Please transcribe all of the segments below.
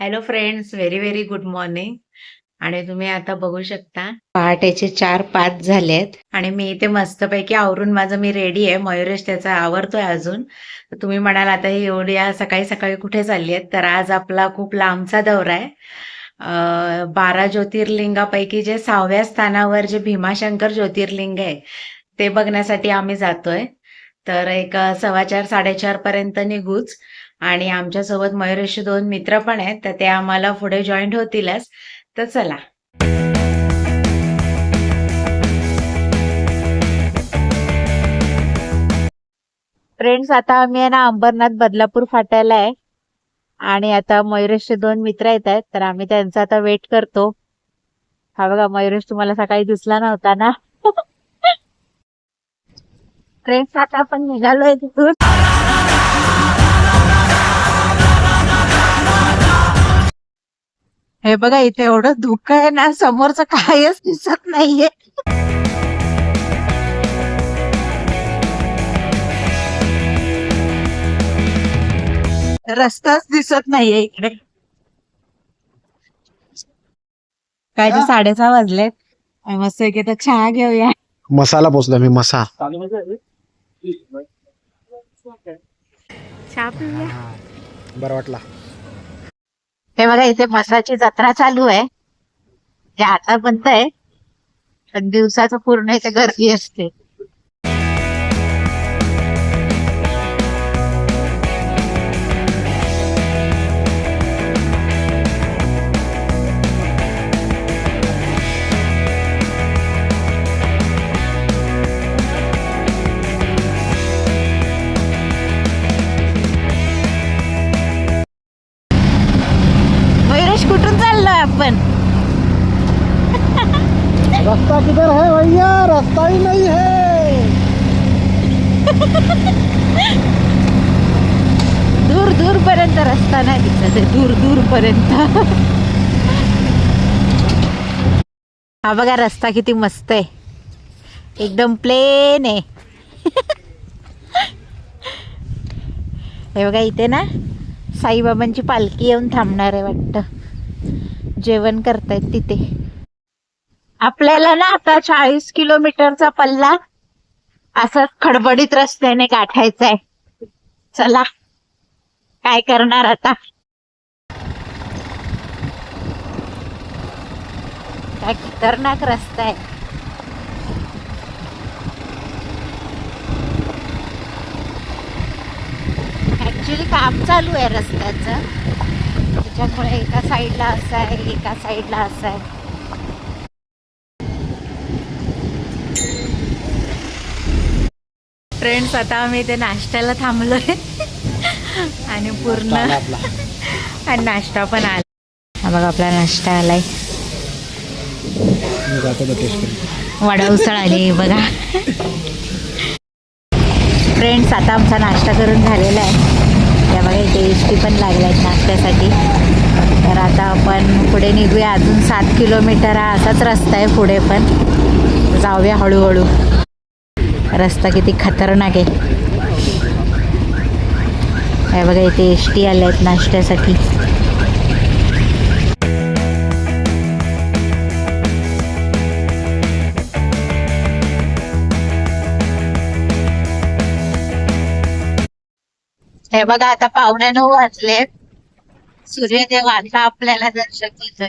Hello friends very very good morning आणि तुम्ही आता बघू शकता पहाटेचे चार पाच झालेत. आणि मी इथे मस्तपैकी आवरून माझं मी रेडी आहे. मयुरेश त्याचा आवरतोय अजून. तुम्ही म्हणाल आता ही एवढ्या सकाळी सकाळी कुठे चालली आहेत? तर आज आपला खूप लांबचा दौरा आहे. बारा ज्योतिर्लिंगापैकी जे सहाव्या स्थानावर जे भीमाशंकर ज्योतिर्लिंग आहे ते बघण्यासाठी आम्ही जातोय. तर एक सव्वाचार सव्वा चार साडेचार पर्यंत निघूच. आणि आमच्यासोबत मयुरेशचे दोन मित्र पण आहेत तर ते आम्हाला पुढे जॉईंट होतीलच. तर चला. फ्रेंड्स आता आम्ही आहे ना अंबरनाथ बदलापूर फाट्याला आहे. आणि आता मयुरेशचे दोन मित्र येत आहेत तर आम्ही त्यांचा आता वेट करतो. हा बघा मयुरेश तुम्हाला सकाळी दिसला नव्हता ना? फ्रेंड्स आता आपण निघालोय तिथून. हे बघा इथे एवढं धुकं आहे ना समोरचं काहीच दिसत नाहीये. रस्ताच दिसत नाहीये इकडे. काय ते साडेसहा वाजलेत. मस्त एक तर चहा घेऊया. मसाला पोचला मी मसा. चहा पिऊया. बरं वाटला. हे बघा इथे मसाची जत्रा चालू आहे. जे आता बंद आहे. पण दिवसाचं पूर्ण इथे गर्दी असते. रास्ता किधर है भैया? रास्ता ही नहीं है। दूर दूर पर्यंत रस्ता नाही दिसत आहे, दूर दूर पर्यंत हा बघा रस्ता किती मस्त आहे. एकदम प्लेन आहे. हे बघा इथे ना साईबाबांची पालखी येऊन थांबणार आहे वाटतं. जेवण करतायत तिथे. आपल्याला ना आता चाळीस किलोमीटरचा पल्ला असं खडबडीत रस्त्याने गाठायचा आहे चला काय करणार आता? काय खतरनाक रस्ता आहे. ऍक्च्युली काम चालू आहे रस्त्याचं. त्याच्यामुळे एका साईडला असं आहे एका साईडला असं आहे. फ्रेंड्स आता आम्ही इथे नाश्त्याला थांबलोय. आणि पूर्ण आणि नाश्ता पण आला. हा बघा आपला नाश्ता आलाय. टेस्ट वडा उसळ आली बघा. फ्रेंड्स आता आमचा नाश्ता करून झालेला आहे. त्या बघा इथे एस पण लागल्या आहेत नाश्त्यासाठी. तर आता आपण पुढे निघूया. अजून सात किलोमीटर हा असाच रस्ता आहे पुढे पण. जाऊया हळूहळू. रस्ता किती खतरनाक आहे. हे बघा इथे एस टी आल्या आहेत नाश्त्यासाठी. हे बघा आता पावणे नऊ वाजले. सूर्यदेव आता आपल्याला दर्शन देतोय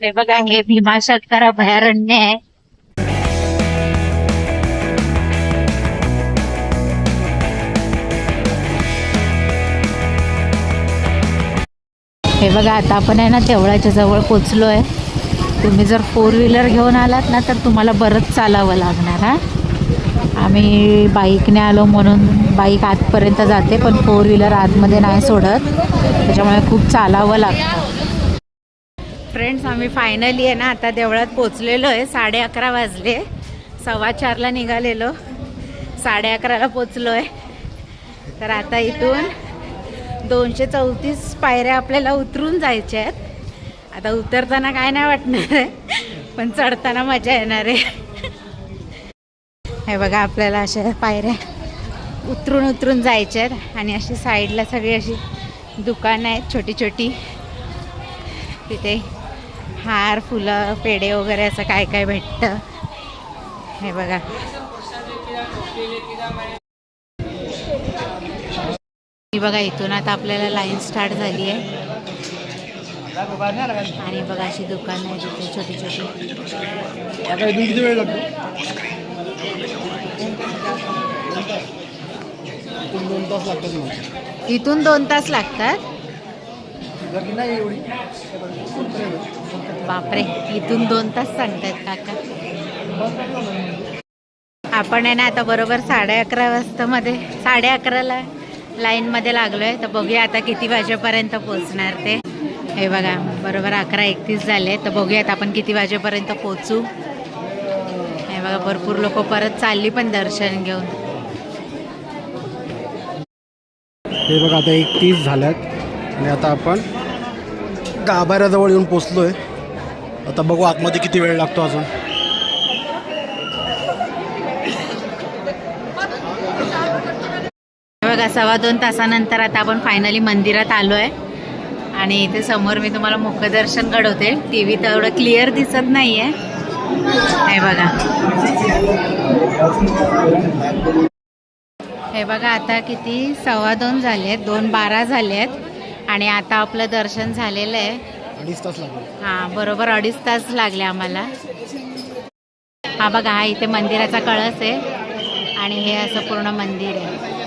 हे बघा हे भीमाशंकर अभयारण्य आहे. हे बघा आता आपण आहे ना तेवढ्याच्या जवळ पोचलो आहे तुम्ही जर फोर व्हीलर घेऊन आलात ना तर तुम्हाला बरंच चालावं लागणार हा. आम्ही बाईकने आलो म्हणून बाईक आतपर्यंत जाते पण फोर व्हीलर आतमध्ये नाही सोडत. त्याच्यामुळे खूप चालावं लागतं. फ्रेंड्स आम्ही फायनली आहे ना आता देवळात पोचलेलो आहे. साडे अकरा वाजले. सव्वा चारला निघालेलो. साडे अकराला पोचलो आहे तर आता इथून दोनशे चौतीस पायऱ्या आपल्याला उतरून जायच्या आहेत. आता उतरताना काय नाही वाटणार आहे पण चढताना मजा येणार आहे. हे बघा आपल्याला अशा पायऱ्या उतरून उतरून जायच्या आहेत. आणि अशी साईडला सगळी अशी दुकानं आहेत छोटी छोटी. तिथे हार फुलं पेढे वगैरे असं काय काय भेटतं? हे बघा. ही बघा इथून आता आपल्याला लाईन स्टार्ट झाली आहे. आणि बघा अशी दुकानं आहेत तिथे छोटी छोटी. इथून दोन तास लागतात बापरे इथून दोन तास सांगतायत काका. आपण आहे ना आता बरोबर साडे अकरा वाजता मध्ये साडे अकराला लाईनमध्ये लागलो आहे तर बघूया आता किती वाजेपर्यंत पोचणार ते. हे बघा बरोबर अकरा एकतीस झाले. तर बघूयात आपण किती वाजेपर्यंत पोचू हे बघा भरपूर लोक परत चालली पण दर्शन घेऊन. हे बघा आता एकतीस झाल्यात. आणि आता आपण गाभाऱ्याजवळ येऊन पोचलोय. आता बघू आतमध्ये किती वेळ लागतो अजून. हे बघा सव्वा दोन तासानंतर आता आपण फायनली मंदिरात आलो आहे आणि इथे समोर मी तुम्हाला मुखदर्शन घडवते. टी व्ही तर एवढं क्लिअर दिसत नाही आहे हे बघा. हे बघा आता किती सव्वा दोन झाले आहेत दोन बारा झाले आहेत आणि आता आपलं दर्शन झालेलं आहे. अडीच तास लागले. हां बरोबर अडीच तास लागले आम्हाला. हा बघा हा इथे मंदिराचा कळस आहे. आणि हे असं पूर्ण मंदिर आहे.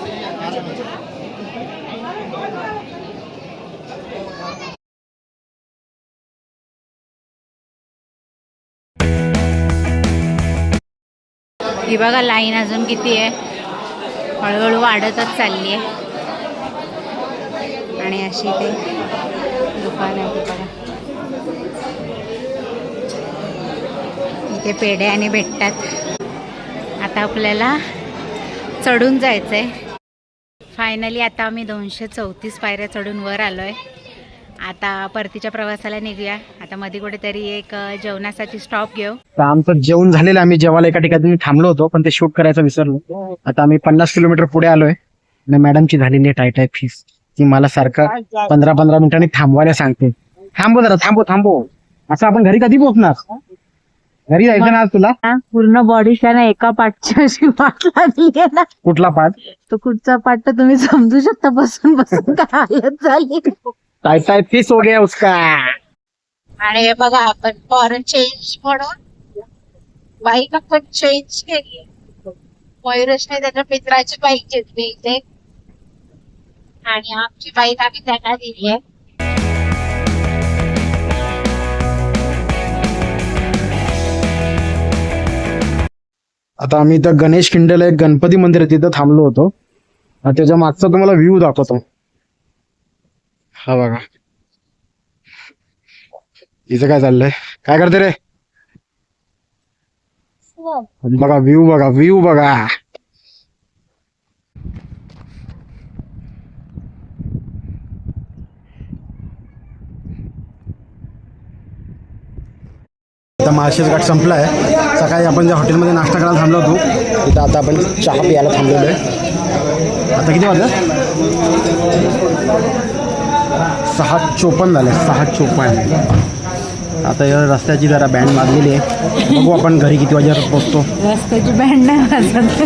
ही बघा लाईन अजून किती आहे. हळूहळू वाढतच चालली आहे. आणि अशी ते दुकान आहे बघा इथे पेढे आणि भेटतात. आता आपल्याला चढून जायचं आहे फायनली आता आम्ही दोनशे चौतीस पायऱ्या चढून वर आलो आहे आता परतीच्या प्रवासाला निघूया. आता मध्ये कुठेतरी एक जेवणासाठी स्टॉप घेऊ. आमचं जेवण झालेलं आम्ही जेवायला एका ठिकाणी थांबलो होतो पण ते शूट करायचं विसरलो. आता आम्ही पन्नास किलोमीटर पुढे आलोय. मॅडमची झालेली आहे टाय टाय फीस ती मला सारखं पंधरा पंधरा मिनिटांनी थांबवायला सांगते. थांबव जरा थांबव थांबव. असं आपण घरी कधी पोहोचणार घरी जायचं ना आज तुला? पूर्ण बॉडीच्या ना एका पाठच्या अशी वाट लागली आहे ना. कुठला पाठ? तो कुठचा पाठ तर तुम्ही समजू शकता बसून बसून काय हालत झाली टाईट टाईट फीस हो गया उसका. आणि हे बघा आपण फॉरेन चेंज म्हणून बाईक आपण चेंज केली मयुरेशने त्याच्या मित्राची बाईक घेतली इथे. आणि आमची बाईक आम्ही त्यांना दिली आहे. आता आम्ही इथं गणेश खिंडेला एक गणपती मंदिर आहे तिथं थांबलो होतो. आणि त्याच्या मागचा तुम्हाला व्ह्यू दाखवतो. हा बघा. इथं काय चाललंय? काय करते रे? बघा व्ह्यू बघा व्ह्यू बघा. माळशेज घाट संपला आहे सकाळी आपण ज्या हॉटेलमध्ये नाश्ता करायला थांबलो होतो तिथं आता आपण चहा प्यायला थांबलेलो आहे. आता किती वाजलं? सहा चोपन्न झाले सहा चोपन्न. आता या रस्त्याची जरा बँड मारलेली आहे. बघू आपण घरी किती वाजेवर पोहोचतो. रस्त्याची बँड नाही वाजत.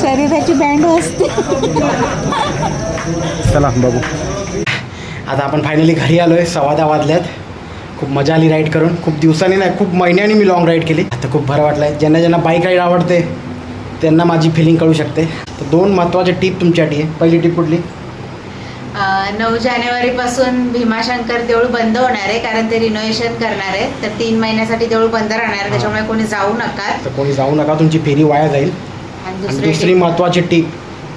शरीराची बँड वाजते. चला बघू. आता आपण फायनली घरी आलोय सव्वा दहा वाजल्यात खूप मजा आली राईड करून. खूप दिवसांनी नाही खूप महिन्यांनी मी लॉंग राईड केली. आता खूप बरं वाटलं आहे ज्यांना ज्यांना बाईक राईड आवडते त्यांना माझी फिलिंग कळू शकते. तर दोन महत्त्वाचे टिप तुमच्यासाठी आहे. पहिली टिप कुठली? नऊ जानेवारी पासून भीमाशंकर देऊळ बंद होणार आहे कारण ते रिनोव्हेशन करणार आहे. तर तीन महिन्यासाठी देऊळ बंद राहणार आहे त्याच्यामुळे कोणी जाऊ नका. तर कोणी जाऊ नका तुमची फेरी वाया जाईल. आणि दुसरी महत्त्वाची टीप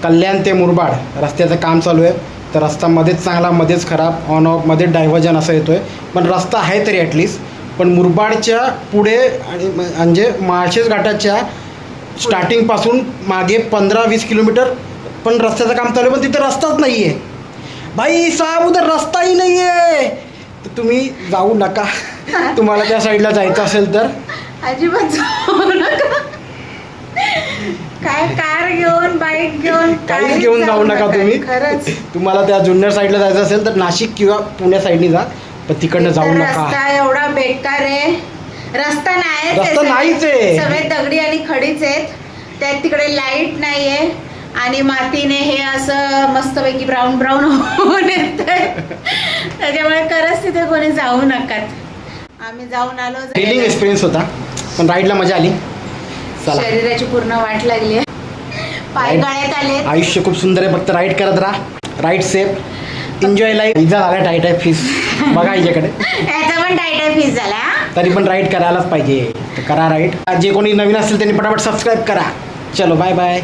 कल्याण ते मुरबाड रस्त्याचं काम चालू आहे. तर रस्ता मध्येच चांगला मध्येच खराब ऑन ऑफमध्ये डायव्हर्जन असं येतोय. पण रस्ता आहे तरी ॲटलिस्ट पण मुरबाडच्या पुढे आणि म्हणजे माळशेज घाटाच्या स्टार्टिंगपासून मागे पंधरा वीस किलोमीटर पण रस्त्याचं काम चालू आहे पण तिथे रस्ताच नाही आहे भाई साहेब उधर रस्ताही नाही आहे तर तुम्ही जाऊ नका. तुम्हाला त्या साईडला जायचं असेल तर. अजिबात जाऊ नका. काय कार घेऊन बाईक घेऊन काहीच काहीच घेऊन जाऊ नका तुम्ही. खरंच. तुम्हाला त्या जुन्नर साईडला जायचं असेल तर नाशिक किंवा पुण्या साईडने जा पण तिकडनं जाऊ नका. रस्ता एवढा बेकार आहे. रस्ता नाही रस्ता नाहीच आहे. सगळे दगडी आणि खडीच आहेत. त्यात तिकडे लाइट नाहीये. आणि मातीने हे असं मस्तपैकी ब्राऊन ब्राऊन होऊन येत त्याच्यामुळे खरंच तिथे कोणी जाऊ नकात आम्ही जाऊन आलो. थ्रिलिंग एक्सपिरियन्स होता पण राईडला मजा आली. चला. शरीराची पूर्ण वाट लागली आहे. पाय Right. गळ्यात आले आयुष्य खूप सुंदर आहे फक्त राईड करत राहा. राईड सेफ एन्जॉय लाईफ इजा झाला टाईट आहे फीस बघा हिच्याकडे याचा पण टायटल फीस झाला हा? तरी पण राईड करायलाच पाहिजे. तर करा राईड जे कोणी नवीन असेल त्यांनी पटापट सबस्क्राईब करा. चलो बाय बाय